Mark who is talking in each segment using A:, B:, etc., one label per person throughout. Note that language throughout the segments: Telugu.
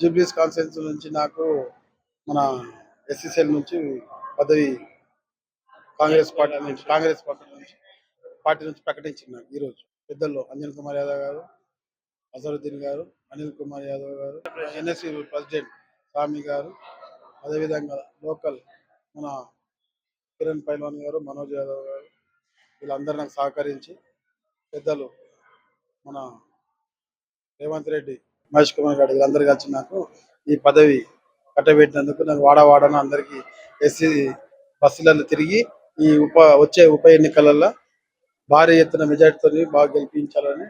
A: జూబ్లీస్ కాన్ఫరెన్స్ నుంచి నాకు మన ఎస్సీసీఎల్ నుంచి పదవి కాంగ్రెస్ పార్టీ నుంచి కాంగ్రెస్ పార్టీ నుంచి పార్టీ నుంచి ప్రకటించినారు ఈరోజు. పెద్దల్లో అంజన్ కుమార్ యాదవ్ గారు అజరుద్దీన్ గారు అనిల్ కుమార్ యాదవ్ గారు ఎన్ఎస్సి ప్రెసిడెంట్ స్వామి గారు అదేవిధంగా లోకల్ మన కిరణ్ పైల్వాన్ గారు మనోజ్ యాదవ్ గారు వీళ్ళందరూ నాకు సహకరించి పెద్దలు మన రేవంత్ రెడ్డి మహేష్ కుమార్ గారు వీళ్ళందరూ కలిసి నాకు ఈ పదవి కట్టబెట్టినందుకు నేను వాడవాడన అందరికీ ఎస్సీ బస్సులలో తిరిగి ఈ ఉప వచ్చే ఉప ఎన్నికలలో భారీ ఎత్తున మెజార్టీతో బాగా గెలిపించాలని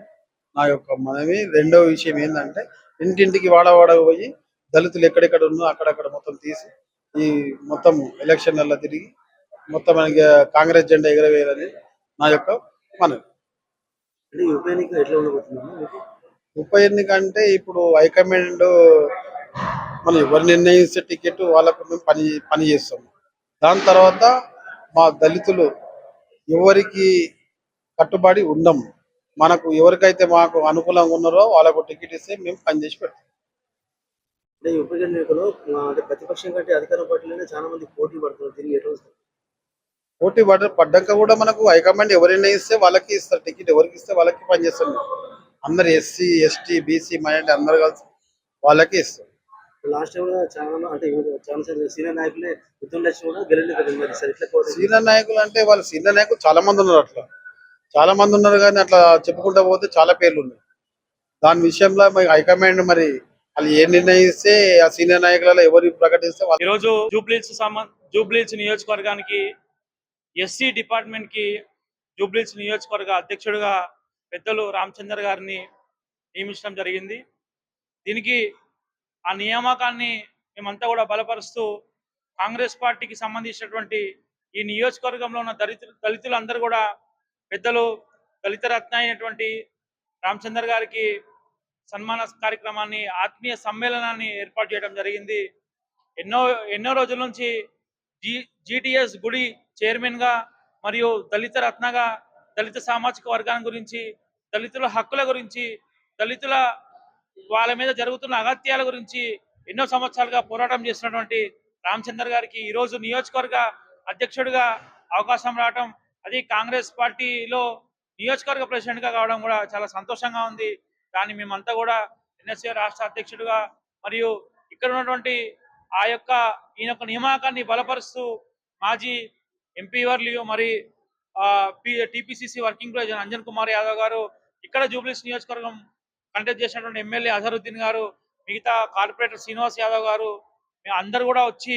A: నా యొక్క మనవి. రెండవ విషయం ఏంటంటే ఇంటింటికి వాడవాడకు పోయి దళితులు ఎక్కడెక్కడ ఉన్నో అక్కడక్కడ మొత్తం తీసి ఈ మొత్తం ఎలక్షన్లలో తిరిగి మొత్తం మనకి కాంగ్రెస్ జెండా ఎగరవేయాలని నా యొక్క మనవి.
B: ఉప ఎన్నిక ఎట్లా ఉండబోతున్నాను
A: ఉప ఎన్నిక అంటే ఇప్పుడు హైకమాండ్ మనం ఎవరు నిర్ణయిస్తే టికెట్ వాళ్ళకు మేము పని పని చేస్తాం. దాని తర్వాత మా దళితులు ఎవరికి కట్టుబడి ఉండం మనకు ఎవరికైతే మాకు అనుకూలంగా ఉన్నారో వాళ్ళకు టికెట్ ఇస్తే మేము పని చేసి పెడతాం.
B: అంటే ఉప ఎన్నికలో అంటే ప్రతిపక్షం కంటే అధికార పార్టీలోనే చాలా మంది పోటీ పడుతున్నారు ఎట్లా వస్తారు?
A: పోటీ పడ పడ్డాక కూడా మనకు హైకమాండ్ ఎవరు నిర్ణయిస్తే వాళ్ళకి ఇస్తారు టికెట్ ఎవరికి ఇస్తే వాళ్ళకి పని చేస్తాం అందరు ఎస్సీ ఎస్టీ బీసీ మైనార్టీ అందరు కలిసి వాళ్ళకి ఇస్తారు
B: లాస్ట్ టైం కూడా చాలా అంటే చాలా సీనియర్ నాయకులే కూడా గెలిచి
A: సీనియర్ నాయకులు అంటే వాళ్ళు సీనియర్ నాయకులు చాలా మంది ఉన్నారు అట్లా. చాలా మంది ఉన్నారు కానీ అట్లా చెప్పుకుంటా పోతే చాలా పేర్లు ఉన్నాయి. దాని విషయంలో మరి హైకమాండ్ మరి వాళ్ళు ఏ నిర్ణయిస్తే ఆ సీనియర్ నాయకులలో ఎవరు ప్రకటిస్తే వాళ్ళు
C: ఈరోజు జూబ్లీస్ సంబంధ జూబ్లీస్ నియోజకవర్గానికి ఎస్సీ డిపార్ట్మెంట్కి జూబ్లీస్ నియోజకవర్గ అధ్యక్షుడిగా పెద్దలు రామచంద్ర గారిని నియమించడం జరిగింది. దీనికి ఆ నియామకాన్ని మేమంతా కూడా బలపరుస్తూ కాంగ్రెస్ పార్టీకి సంబంధించినటువంటి ఈ నియోజకవర్గంలో ఉన్న దళితులు దళితులందరూ కూడా పెద్దలు దళిత రత్న అయినటువంటి రామచంద్ర గారికి సన్మాన కార్యక్రమాన్ని ఆత్మీయ సమ్మేళనాన్ని ఏర్పాటు చేయడం జరిగింది. ఎన్నో ఎన్నో రోజుల నుంచి జీ జీటీఎస్ గుడి చైర్మన్గా మరియు దళిత రత్నగా దళిత సామాజిక వర్గాన్ని గురించి దళితుల హక్కుల గురించి దళితుల వాళ్ళ మీద జరుగుతున్న అగత్యాల గురించి ఎన్నో సంవత్సరాలుగా పోరాటం చేస్తున్నటువంటి రామచందర్ గారికి ఈరోజు నియోజకవర్గ అధ్యక్షుడిగా అవకాశం రావడం అది కాంగ్రెస్ పార్టీలో నియోజకవర్గ ప్రెసిడెంట్గా కావడం కూడా చాలా సంతోషంగా ఉంది. దాన్ని మేమంతా కూడా ఎన్ఎస్ఏ రాష్ట్ర అధ్యక్షుడిగా మరియు ఇక్కడ ఉన్నటువంటి ఆ యొక్క ఈయన యొక్క నియామకాన్ని బలపరుస్తూ మాజీ ఎంపీ వర్లు మరి TPCC working president Anjan Kumar Yadav garu ఇక్కడ జూబ్లీస్ నియోజకవర్గం కంటెస్ట్ చేసినటువంటి ఎమ్మెల్యే అజరుద్దీన్ గారు మిగతా కార్పొరేటర్ శ్రీనివాస్ యాదవ్ గారు మేము అందరు కూడా వచ్చి